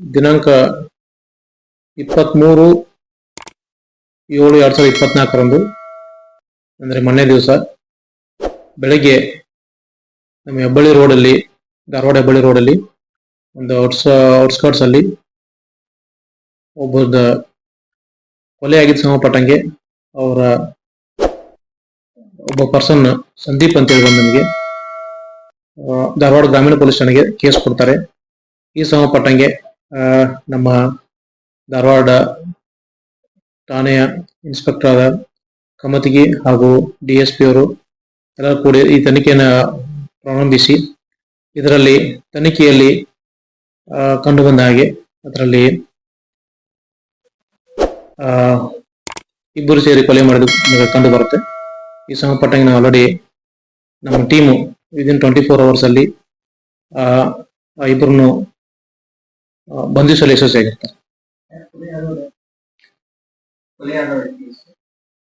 ದಿನಾಂಕ ಇಪ್ಪತ್ಮೂರು ಏಳು ಎರಡು ಸಾವಿರದ ಇಪ್ಪತ್ನಾಲ್ಕರಂದು, ಅಂದರೆ ಮೊನ್ನೆ ದಿವಸ, ಬೆಳಗ್ಗೆ ನಮ್ಮ ಹೆಬ್ಬಳ್ಳಿ ರೋಡಲ್ಲಿ ಧಾರವಾಡ ಹೆಬ್ಬಳ್ಳಿ ರೋಡಲ್ಲಿ ಒಂದು ಔಟ್ಸ್ ಔಟ್ಸ್ಕರ್ಟ್ಸಲ್ಲಿ ಅಲ್ಲಿ ಕೊಲೆಯಾಗಿದ್ದ ಸಂಬಂಧಪಟ್ಟಂಗೆ ಅವರ ಒಬ್ಬ ಪರ್ಸನ್ ಸಂದೀಪ್ ಅಂತ ಹೇಳಿ ಬಂದು ನಮಗೆ ಧಾರವಾಡ ಗ್ರಾಮೀಣ ಪೊಲೀಸ್ ಠಾಣೆಗೆ ಕೇಸ್ ಕೊಡ್ತಾರೆ. ಈ ಸಂಬಂಧಪಟ್ಟಂಗೆ ನಮ್ಮ ಧಾರವಾಡ ಠಾಣೆಯ ಇನ್ಸ್ಪೆಕ್ಟರ್ ಆದ ಕಮತಿಗಿ ಹಾಗೂ ಡಿ ಎಸ್ ಪಿ ಅವರು ಎಲ್ಲರೂ ಕೂಡಿ ಈ ತನಿಖೆಯನ್ನು ಪ್ರಾರಂಭಿಸಿ, ಇದರಲ್ಲಿ ತನಿಖೆಯಲ್ಲಿ ಕಂಡುಬಂದ ಕಂಡು ಬಂದ ಹಾಗೆ ಅದರಲ್ಲಿ ಇಬ್ಬರು ಸೇರಿ ಕೊಲೆ ಮಾಡಿದ ಕಂಡು ಬರುತ್ತೆ. ಈ ಸಂಬಂಧಪಟ್ಟಂಗೆ ನಾವು ಆಲ್ರೆಡಿ ನಮ್ಮ team within twenty four hours ಅಲ್ಲಿ, ಆ ಆ ಇಬ್ಬರನ್ನು ಬಂಧಿಸಲು ಯಶಸ್ವಿಯಾಗಿರ್ತಾರೆ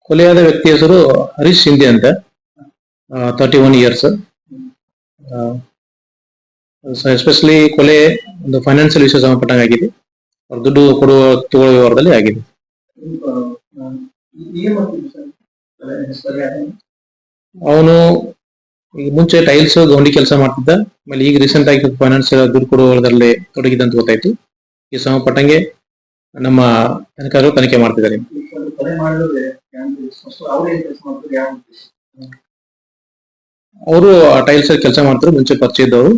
ಕೊಲೆಯಾದ ವ್ಯಕ್ತಿ ಹೆಸರು ಹರೀಶ್ ಶಿಂದೆ ಅಂತ. ತರ್ಟಿ ಒನ್ ಇಯರ್ಸ್ ಎಸ್ಪೆಷಲಿ ಕೊಲೆ ಒಂದು ಫೈನಾನ್ಷಿಯಲ್ ವಿಷಯ ಸಂಬಂಧಪಟ್ಟಂಗಾಗಿದೆ ಅವ್ರ ದುಡ್ಡು ಕೊಡುವ ತಗೊಳ್ಳುವ ವ್ಯವಹಾರದಲ್ಲಿ ಆಗಿದೆ. ಅವನು ಈಗ ಮುಂಚೆ ಟೈಲ್ಸ್ ಗೌಂಡಿ ಕೆಲಸ ಮಾಡ್ತಿದ್ದ. ಆಮೇಲೆ ಈಗ ರೀಸೆಂಟ್ ಆಗಿ ಫೈನಾನ್ಸ್ ದುಡ್ಡು ಕೊಡುವುದರಲ್ಲಿ ತೊಡಗಿದಂತ ಗೊತ್ತಾಯ್ತು. ಈ ಸಮ ಪಟ್ಟಂಗೆ ನಮ್ಮ ತನಿಖೆಗಳು ತನಿಖೆ ಮಾಡ್ತಿದ್ದಾರೆ. ಅವರು ಆ ಟೈಲ್ಸ್ ಕೆಲಸ ಮಾಡ್ತಾರೆ ಮುಂಚೆ ಪರಿಚಯ ಇದ್ದವರು.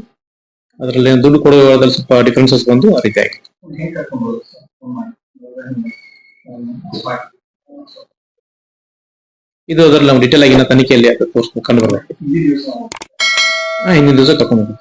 ಅದರಲ್ಲಿ ದುಡ್ಡು ಕೊಡುವ ವ್ಯವಹಾರದಲ್ಲಿ ಸ್ವಲ್ಪ ಡಿಫ್ರೆನ್ಸಸ್ ಬಂದು ಆ ರೀತಿ ಇದು ಅದರಲ್ಲಿ ನಾವು ಡಿಟೇಲ್ ಆಗಿನ ತನಿಖೆಯಲ್ಲಿ ಅದು ತೋರ್ಸ್ ಕಂಡು ಬರಬೇಕು? ಹಾ ಹಿಂದಿನ ದಿವಸ ತಗೊಂಡು